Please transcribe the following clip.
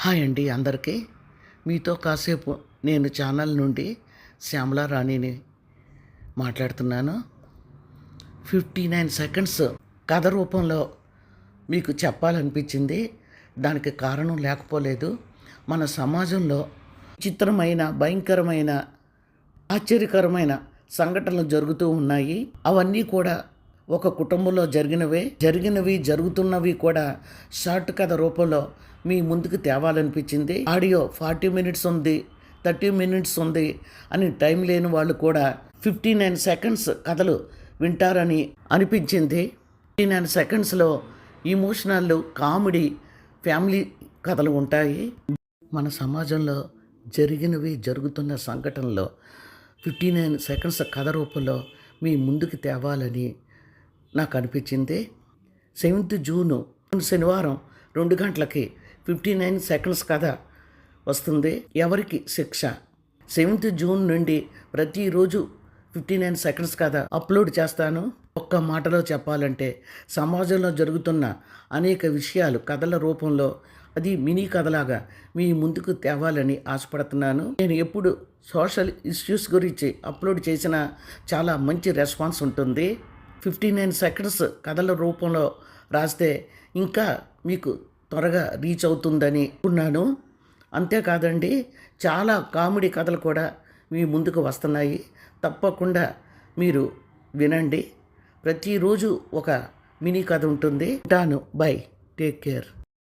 Hi అండి అందరికీ. మీతో కాసేపు నేను ఛానల్ నుండి శ్యామలా రాణిని మాట్లాడుతున్నాను. ఫిఫ్టీ నైన్ సెకండ్స్ కథ రూపంలో మీకు చెప్పాలనిపించింది. దానికి కారణం లేకపోలేదు. మన సమాజంలో చిత్రమైన భయంకరమైన ఆశ్చర్యకరమైన సంఘటనలు జరుగుతూ ఉన్నాయి. అవన్నీ కూడా ఒక కుటుంబంలో జరిగినవే జరిగినవి జరుగుతున్నవి కూడా షార్ట్ కథ రూపంలో మీ ముందుకు తేవాలనిపించింది. ఆడియో ఫార్టీ మినిట్స్ ఉంది థర్టీ మినిట్స్ ఉంది అని టైం లేని వాళ్ళు కూడా ఫిఫ్టీ నైన్ సెకండ్స్ కథలు వింటారని అనిపించింది. ఫిఫ్టీ నైన్ సెకండ్స్లో ఇమోషనల్ కామెడీ ఫ్యామిలీ కథలు ఉంటాయి. మన సమాజంలో జరిగినవి జరుగుతున్న సంఘటనలో ఫిఫ్టీ నైన్ సెకండ్స్ కథ రూపంలో మీ ముందుకు తేవాలని నాకు అనిపించింది. సెవెంత్ జూను శనివారం రెండు గంటలకి ఫిఫ్టీ నైన్ సెకండ్స్ కథ వస్తుంది. ఎవరికి శిక్ష? సెవెంత్ జూన్ నుండి ప్రతిరోజు ఫిఫ్టీ నైన్ సెకండ్స్ కథ అప్లోడ్ చేస్తాను. ఒక్క మాటలో చెప్పాలంటే సమాజంలో జరుగుతున్న అనేక విషయాలు కథల రూపంలో అది మినీ కథలాగా మీ ముందుకు తేవాలని ఆశపడుతున్నాను. నేను ఎప్పుడు సోషల్ ఇష్యూస్ గురించి అప్లోడ్ చేసిన చాలా మంచి రెస్పాన్స్ ఉంటుంది. ఫిఫ్టీ నైన్ సెకండ్స్ కథల రూపంలో రాస్తే ఇంకా మీకు త్వరగా రీచ్ అవుతుందని ఉన్నాను అంతేకాదండి చాలా కామెడీ కథలు కూడా మీ ముందుకు వస్తున్నాయి. తప్పకుండా మీరు వినండి. ప్రతిరోజు ఒక మినీ కథ ఉంటుంది. ఉంటాను. బై. Take care.